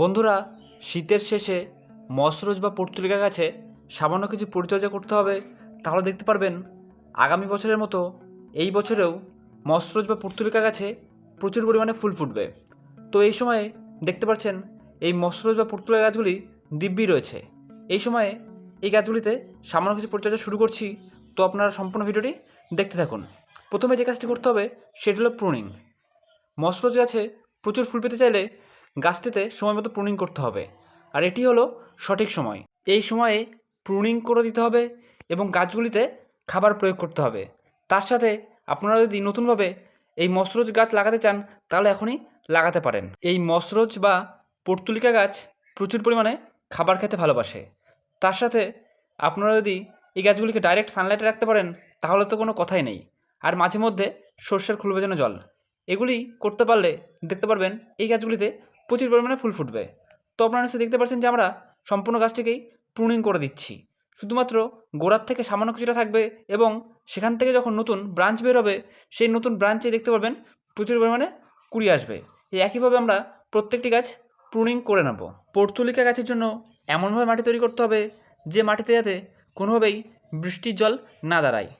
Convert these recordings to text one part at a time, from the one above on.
বন্ধুরা, শীতের শেষে মশরোজ বা পর্তুলিকা গাছে সামান্য কিছু পরিচর্যা করতে হবে। তাহলে দেখতে পারবেন, আগামী বছরের মতো এই বছরেও মশরোজ বা পর্তুলিকা গাছে প্রচুর পরিমাণে ফুল ফুটবে। তো এই সময়ে দেখতে পাচ্ছেন, এই মশরোজ বা পর্তুলিকা গাছগুলি দিব্যি রয়েছে। এই সময়ে এই গাছগুলিতে সামান্য কিছু পরিচর্যা শুরু করছি। তো আপনারা সম্পূর্ণ ভিডিওটি দেখতে থাকুন। প্রথমে যে কাজটি করতে হবে, সেটি হলো প্রুনিং মশরোজ গাছে প্রচুর ফুল পেতে চাইলে গাছটিতে সময় মতো প্রুনিং করতে হবে। আর এটি হলো সঠিক সময়। এই সময়ে প্রুনিং করে দিতে হবে এবং গাছগুলিতে খাবার প্রয়োগ করতে হবে। তার সাথে আপনারা যদি নতুনভাবে এই মশরোজ গাছ লাগাতে চান, তাহলে এখনই লাগাতে পারেন। এই মশরোজ বা পর্তুলিকা গাছ প্রচুর পরিমাণে খাবার খেতে ভালোবাসে। তার সাথে আপনারা যদি এই গাছগুলিকে ডাইরেক্ট সানলাইটে রাখতে পারেন, তাহলে তো কোনো কথাই নেই। আর মাঝে মধ্যে সর্ষের খুল ভেজানো জল, এগুলি করতে পারলে দেখতে পারবেন এই গাছগুলিতে প্রচুর পরিমাণে ফুল ফুটবে। তো আপনারা নিশ্চয়ই দেখতে পাচ্ছেন যে আমরা সম্পূর্ণ গাছটিকেই প্রুনিং করে দিচ্ছি। শুধুমাত্র গোড়ার থেকে সামান্য কিছুটা থাকবে এবং সেখান থেকে যখন নতুন ব্রাঞ্চ বের হবে, সেই নতুন ব্রাঞ্চে দেখতে পারবেন প্রচুর পরিমাণে কুড়ি আসবে। এই একইভাবে আমরা প্রত্যেকটি গাছ প্রুনিং করে নেব। পর্তুলিকা গাছের জন্য এমনভাবে মাটি তৈরি করতে হবে যে মাটিতে যাতে কোনোভাবেই বৃষ্টির জল না দাঁড়ায়।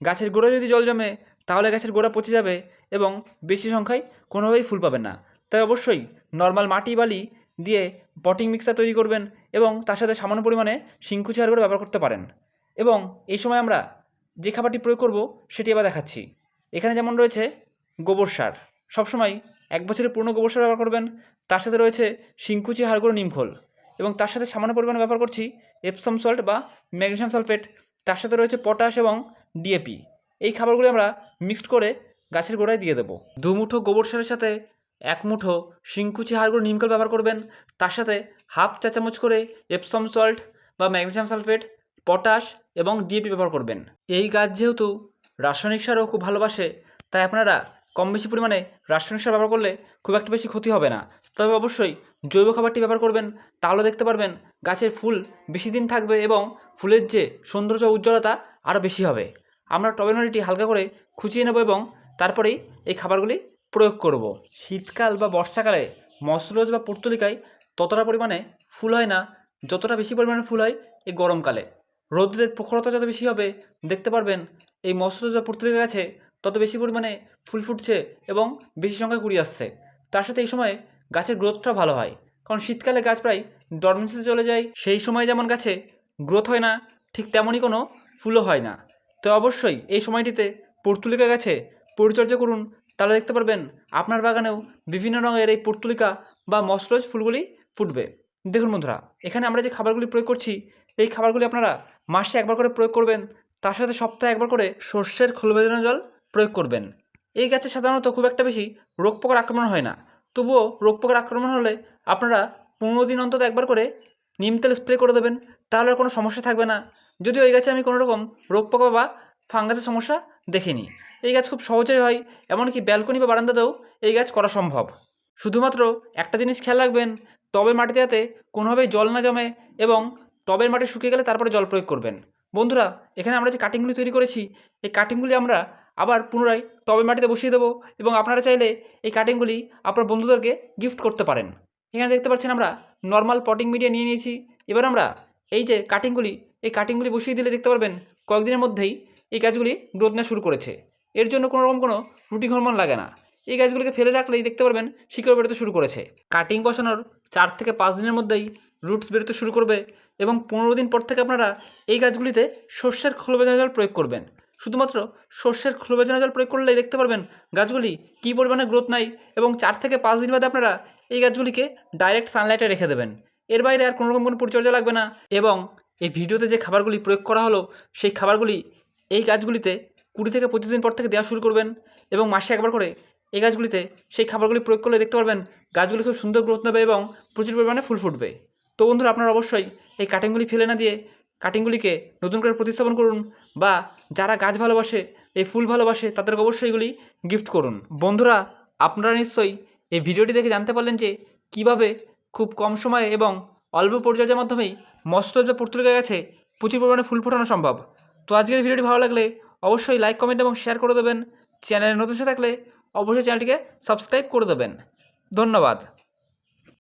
গাছের গোড়ায় যদি জল জমে, তাহলে গাছের গোড়া পচে যাবে এবং বেশি সংখ্যায় কোনোভাবেই ফুল পাবে না। তাই অবশ্যই নর্মাল মাটি বালি দিয়ে পটিং মিক্সার তৈরি করবেন এবং তার সাথে সামান্য পরিমাণে হাড় করে ব্যবহার করতে পারেন। এবং এই সময় আমরা যে খাবারটি প্রয়োগ করব সেটি এবার দেখাচ্ছি। এখানে যেমন রয়েছে গোবর সার। সবসময় এক বছরের পুরনো গোবর সার ব্যবহার করবেন, তার সাথে রয়েছে শিংকুচি হাড়গুঁড়ো নিমখোল এবং তার সাথে সামান্য পরিমাণে ব্যবহার করছি এপসম সল্ট বা ম্যাগনেশিয়াম সালফেট তার সাথে রয়েছে পটাশ এবং ডিএপি এই খাবারগুলি আমরা মিক্সড করে গাছের গোড়ায় দিয়ে দেবো। দু মুঠো গোবর সারের সাথে এক মুঠো শিংকুচি হাড়গুঁড়ো নিমখোল ব্যবহার করবেন। তার সাথে হাফ চা চামচ করে এপসম সল্ট বা ম্যাগনেশিয়াম সালফেট, পটাশ এবং ডিএপি ব্যবহার করবেন। এই গাছ যেহেতু রাসায়নিক সারও খুব ভালোবাসে, তাই আপনারা কম বেশি পরিমাণে রাসায়নিক সার ব্যবহার করলে খুব একটা বেশি ক্ষতি হবে না। তবে অবশ্যই জৈব খাবারটি ব্যবহার করবেন তাহলে দেখতে পারবেন গাছের ফুল বেশি দিন থাকবে এবং ফুলের যে সৌন্দর্য উজ্জ্বলতা আরও বেশি হবে। আমরা টবের মাটিটি হালকা করে খুঁচিয়ে নেব এবং তারপরেই এই খাবারগুলি প্রয়োগ করব। শীতকাল বা বর্ষাকালে মশরোজ বা পর্তুলিকায় ততটা পরিমাণে ফুল হয় না, যতটা বেশি পরিমাণে ফুল হয় এই গরমকালে। রৌদ্রের প্রখরতা যত বেশি হবে, দেখতে পারবেন এই মশরোজ বা পর্তুলিকা গাছে তত বেশি পরিমাণে ফুল ফুটছে এবং বেশি সংখ্যায় কুড়ি আসছে। তার সাথে এই সময়ে গাছের গ্রোথটা ভালো হয়। কারণ শীতকালে গাছ প্রায় ডরমেন্সিতে চলে যায়। সেই সময় যেমন গাছে গ্রোথ হয় না, ঠিক তেমনই কোনো ফুলও হয় না। তো অবশ্যই এই সময়টিতে পর্তুলিকা গাছে পরিচর্যা করুন তাহলে দেখতে পারবেন আপনার বাগানেও বিভিন্ন রঙের এই পর্তুলিকা বা মশরোজ ফুলগুলি ফুটবে। দেখুন বন্ধুরা, এখানে আমরা যে খাবারগুলি প্রয়োগ করছি, এই খাবারগুলি আপনারা মাসে একবার করে প্রয়োগ করবেন, তার সাথে সপ্তাহে একবার করে সর্ষের খোল ভেজানো জল প্রয়োগ করবেন। এই গাছে সাধারণত খুব একটা বেশি রোগ পোকার আক্রমণ হয় না, তবুও রোগ পোকার আক্রমণ হলে আপনারা পনেরো দিন অন্তত একবার করে নিম তেল স্প্রে করে দেবেন, তাহলে আর কোনো সমস্যা থাকবে না। যদিও এই গাছে আমি কোনো রকম রোগ পোকা বা ফাঙ্গাসের সমস্যা দেখিনি। এই গাছ খুব সহজেই হয়, এমনকি ব্যালকনি বা বারান্দাতেও এই গাছ করা সম্ভব। শুধুমাত্র একটা জিনিস খেয়াল রাখবেন, টবের মাটিতে যাতে কোনোভাবেই জল না জমে এবং টবের মাটি শুকিয়ে গেলে তারপরে জল প্রয়োগ করবেন। বন্ধুরা, এখানে আমরা যে কাটিংগুলি তৈরি করেছি, এই কাটিংগুলি আমরা আবার পুনরায় টবের মাটিতে বসিয়ে দেবো এবং আপনারা চাইলে এই কাটিংগুলি আপনার বন্ধুদেরকে গিফট করতে পারেন। এখানে দেখতে পাচ্ছেন আমরা নর্মাল পটিং মিডিয়া নিয়ে নিয়েছি। এবার আমরা এই যে কাটিংগুলি এই কাটিংগুলি বসিয়ে দিলে দেখতে পারবেন, কয়েকদিনের মধ্যেই এই গাছগুলি গ্রোথ নেওয়া শুরু করেছে। এর জন্য কোনো রকম কোনো রুটি হরমোন লাগে না। এই গাছগুলিকে ফেলে রাখলেই দেখতে পারবেন শিকড় বেরোতে শুরু করেছে। কাটিং বসানোর চার থেকে পাঁচ দিনের মধ্যেই রুটস বেরোতে শুরু করবে এবং পনেরো দিন পর থেকে আপনারা এই গাছগুলিতে সর্ষের খোল ভেজানো জল প্রয়োগ করবেন। শুধুমাত্র সর্ষের খোল ভেজানো জল প্রয়োগ করলেই দেখতে পারবেন গাছগুলি কী পরিমাণে গ্রোথ নাই এবং চার থেকে পাঁচ দিন বাদে আপনারা এই গাছগুলিকে ডাইরেক্ট সানলাইটে রেখে দেবেন। এর বাইরে আর কোনো রকম কোনো পরিচর্যা লাগবে না এবং এই ভিডিওতে যে খাবারগুলি প্রয়োগ করা হলো, সেই খাবারগুলি এই গাছগুলিতে কুড়ি থেকে পঁচিশ দিন পর থেকে দেওয়া শুরু করবেন এবং মাসে একবার করে এই গাছগুলিতে সেই খাবারগুলি প্রয়োগ করলে দেখতে পারবেন গাছগুলি খুব সুন্দর গ্রোথ নেবে এবং প্রচুর পরিমাণে ফুল ফুটবে। তো বন্ধুরা, আপনারা অবশ্যই এই কাটিংগুলি ফেলে না দিয়ে কাটিংগুলিকে নতুন করে প্রতিস্থাপন করুন বা যারা গাছ ভালোবাসে, এই ফুল ভালোবাসে, তাদেরকে অবশ্যই এগুলি গিফট করুন। বন্ধুরা, আপনারা নিশ্চয়ই এই ভিডিওটি দেখে জানতে পারলেন যে কীভাবে খুব কম সময়ে এবং অল্প পরিচর্যার মাধ্যমেই মস্ত যে পর্তুলিকা গাছে প্রচুর পরিমাণে ফুল ফোটানো সম্ভব। তো আজকের ভিডিওটি ভালো লাগলে অবশ্যই লাইক কমেন্ট এবং শেয়ার করে দেবেন। চ্যানেলে নতুন থাকলে অবশ্যই চ্যানেলটিকে সাবস্ক্রাইব করে দেবেন। ধন্যবাদ।